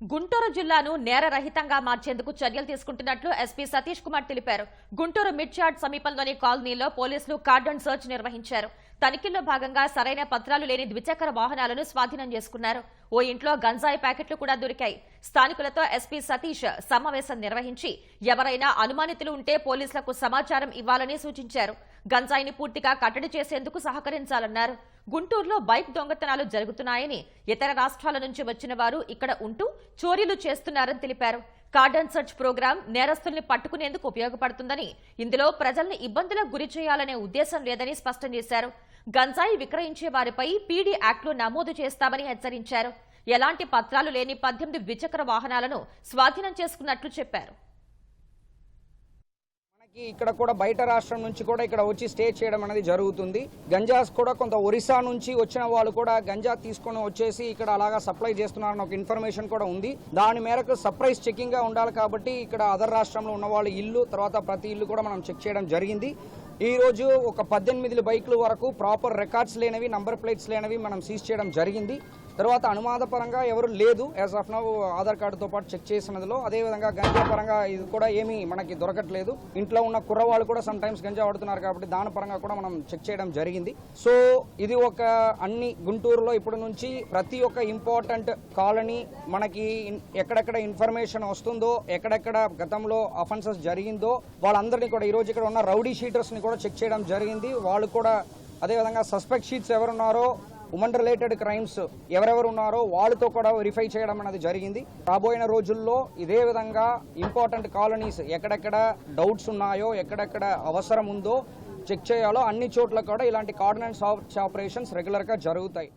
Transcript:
గుంటూరు జిల్లాను నేరరహితంగా మార్చేందుకు చర్యలు తీసుకుంటున్నట్లు ఎస్పీ సతీష్ కుమార్ తెలిపారు. గుంటూరు మిడ్చార్డ్ సమీపంలోని కాలనీలో పోలీసులు కార్డన్ సెర్చ్ నిర్వహించారు. తనిఖీల్లో భాగంగా సరైన పత్రాలు లేని ద్విచక్ర వాహనాలను స్వాధీనం చేసుకున్నారు. ఓ ఇంట్లో గంజాయి ప్యాకెట్లు కూడా దొరికాయి. స్థానికులతో ఎస్పీ సతీష్ సమావేశం నిర్వహించి ఎవరైనా అనుమానితులు ఉంటే పోలీసులకు సమాచారం ఇవ్వాలని సూచించారు. గంజాయిని పూర్తిగా కట్టడి చేసేందుకు సహకరించాలన్నారు. గుంటూరులో బైక్ దొంగతనాలు జరుగుతున్నాయని ఇతర రాష్ట్రాల నుంచి వచ్చిన వారు ఇక్కడ ఉంటూ చోరీలు చేస్తున్నారని తెలిపారు. కార్డన్ సర్చ్ ప్రోగ్రాం నేరస్తుల్ని పట్టుకునేందుకు ఉపయోగపడుతుందని ఇందులో ప్రజల్ని ఇబ్బందులకు గురి చేయాలనే ఉద్దేశం లేదని స్పష్టం చేశారు. గంజాయి విక్రయించే వారిపై పీడీ యాక్ట్లో నమోదు చేస్తామని హెచ్చరించారు. ఎలాంటి పత్రాలు లేని పద్దెనిమిది ద్విచక్ర వాహనాలను స్వాధీనం చేసుకున్నట్లు చెప్పారు. ఇక్కడ కూడా బయట రాష్ట్రం నుంచి కూడా ఇక్కడ వచ్చి స్టే చేయడం అనేది జరుగుతుంది. గంజాస్ కూడా కొంత ఒరిస్సా నుంచి వచ్చిన వాళ్ళు కూడా గంజా తీసుకొని వచ్చేసి ఇక్కడ అలాగా సప్లై చేస్తున్నారని ఒక ఇన్ఫర్మేషన్ కూడా ఉంది. దాని మేరకు సర్ప్రైజ్ చెకింగ్గా ఉండాలి కాబట్టి ఇక్కడ అదర్ రాష్ట్రంలో ఉన్న వాళ్ళ ఇల్లు తర్వాత ప్రతి ఇల్లు కూడా మనం చెక్ చేయడం జరిగింది. ఈ రోజు ఒక పద్దెనిమిది బైకుల వరకు ప్రాపర్ రికార్డ్స్ లేనివి నంబర్ ప్లేట్స్ లేనివి మనం సీజ్ చేయడం జరిగింది. తర్వాత అనుమాదపరంగా ఎవరు లేదు యాజ్ ఆఫ్ నౌ ఆధార్ కార్డుతో పాటు చెక్ చేసినదిలో. అదేవిధంగా గంజా పరంగా ఇది కూడా ఏమీ మనకి దొరకట్లేదు. ఇంట్లో ఉన్న కుర్రవాళ్ళు కూడా సమ్ టైమ్స్ గంజా వాడుతున్నారు కాబట్టి దాని పరంగా కూడా మనం చెక్ చేయడం జరిగింది. సో ఇది ఒక అన్ని గుంటూరులో ఇప్పటి నుంచి ప్రతి ఒక్క ఇంపార్టెంట్ కాలనీ మనకి ఎక్కడెక్కడ ఇన్ఫర్మేషన్ వస్తుందో ఎక్కడెక్కడ గతంలో అఫెన్సెస్ జరిగిందో వాళ్ళందరినీ కూడా ఈ రోజు ఇక్కడ ఉన్న రౌడీ షీటర్స్ని కూడా చెక్ చేయడం జరిగింది. వాళ్ళు కూడా అదేవిధంగా సస్పెక్ట్ షీట్స్ ఎవరున్నారో ఉమెన్ రిలేటెడ్ క్రైమ్స్ ఎవరెవరు ఉన్నారో వాళ్ళతో కూడా వెరిఫై చేయడం అనేది జరిగింది. రాబోయిన రోజుల్లో ఇదే విధంగా ఇంపార్టెంట్ కాలనీస్ ఎక్కడెక్కడ డౌట్స్ ఉన్నాయో ఎక్కడెక్కడ అవసరం ఉందో చెక్ చేయాలో అన్ని చోట్ల కూడా ఇలాంటి కార్డినెన్స్ ఆపరేషన్స్ రెగ్యులర్గా జరుగుతాయి.